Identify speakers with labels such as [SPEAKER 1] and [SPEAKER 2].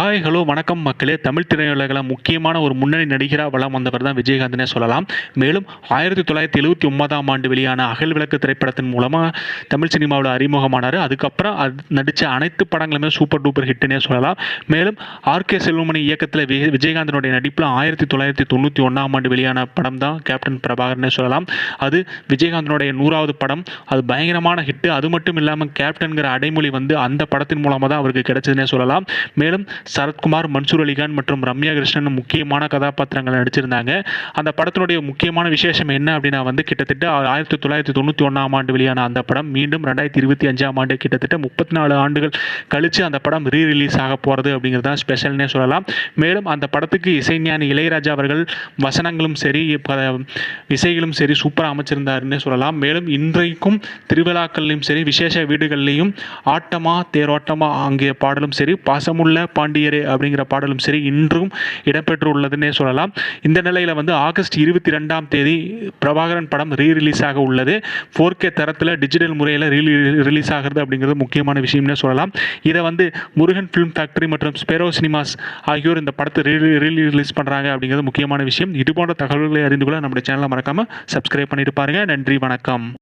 [SPEAKER 1] Hi hello வணக்கம் மக்களே. தமிழ் திரையுலகில் முக்கியமான ஒரு முன்னணி நடிகராக வலம் வந்தவர் தான் விஜயகாந்தனே சொல்லலாம். மேலும் ஆயிரத்தி தொள்ளாயிரத்தி எழுபத்தி ஒன்பதாம் ஆண்டு வெளியான அகல் விளக்கு திரைப்படத்தின் மூலமாக தமிழ் சினிமாவில் அறிமுகமானார். அதுக்கப்புறம் அது நடித்த அனைத்து படங்களுமே சூப்பர் டூப்பர் ஹிட்னே சொல்லலாம். மேலும் ஆர்கே செல்வமணி இயக்கத்தில் வி விஜயகாந்தனுடைய நடிப்பில் ஆயிரத்தி தொள்ளாயிரத்தி தொண்ணூற்றி ஒன்றாம் ஆண்டு வெளியான படம் தான் கேப்டன் பிரபாகர்னே சொல்லலாம். அது விஜயகாந்தனுடைய நூறாவது படம். அது பயங்கரமான ஹிட்டு. அது மட்டும் இல்லாமல் கேப்டன்கிற அடைமொழி வந்து அந்த படத்தின் மூலமாக தான் அவருக்கு கிடைச்சதுன்னே சொல்லலாம். மேலும் சரத்குமார் மன்சூர் அலிகான் மற்றும் ரம்யா கிருஷ்ணன் முக்கியமான கதாபாத்திரங்கள் நடிச்சிருந்தாங்க. அந்த படத்தினுடைய முக்கியமான விசேஷம் என்ன அப்படின்னா வந்து கிட்டத்தட்ட ஆயிரத்தி தொள்ளாயிரத்தி தொண்ணூற்றி ஒன்றாம் ஆண்டு வெளியான அந்த படம். மீண்டும் ரெண்டாயிரத்தி இருபத்தி அஞ்சாம் ஆண்டு கிட்டத்தட்ட முப்பத்தி நாலு ஆண்டுகள் கழித்து அந்த படம் ரீ ரிலீஸ் ஆக போகிறது அப்படிங்கிறது தான் ஸ்பெஷல்னே சொல்லலாம். மேலும் அந்த படத்துக்கு இசைஞானி இளையராஜா அவர்கள் வசனங்களும் சரி இசைகளும் சரி சூப்பராக அமைச்சிருந்தாருன்னே சொல்லலாம். மேலும் இன்றைக்கும் திருவிழாக்கள்லையும் சரி விசேஷ வீடுகள்லையும் ஆட்டமா தேரோட்டமா ஆகிய பாடலும் சரி பாசமுள்ள பாண்டியரே அப்படிங்கிற பாடலும் சரி இன்றும் இடம்பெற்றுள்ளதுன்னே சொல்லலாம். இந்த நிலையில் வந்து ஆகஸ்ட் இருபத்தி ரெண்டாம் தேதி பிரபாகரன் படம் ரீ ரிலீஸ் ஆக உள்ளது. ஃபோர் கே தரத்தில் டிஜிட்டல் முறையில் ரீ ரிலீஸ் ஆகிறது அப்படிங்கிறது முக்கியமான விஷயம்னே சொல்லலாம். இதை வந்து முருகன் ஃபிலிம் ஃபேக்டரி மற்றும் ஸ்பெரோ சினிமாஸ் ஆகியோர் இந்த படத்தை ரீ ரீ ரிலீஸ் பண்ணுறாங்க அப்படிங்கிறது முக்கியமான விஷயம். இது போன்ற தகவல்களை அறிந்து கொள்ள நம்முடைய சேனலை மறக்காமல் சப்ஸ்கிரைப் பண்ணிட்டு பாருங்க. நன்றி வணக்கம்.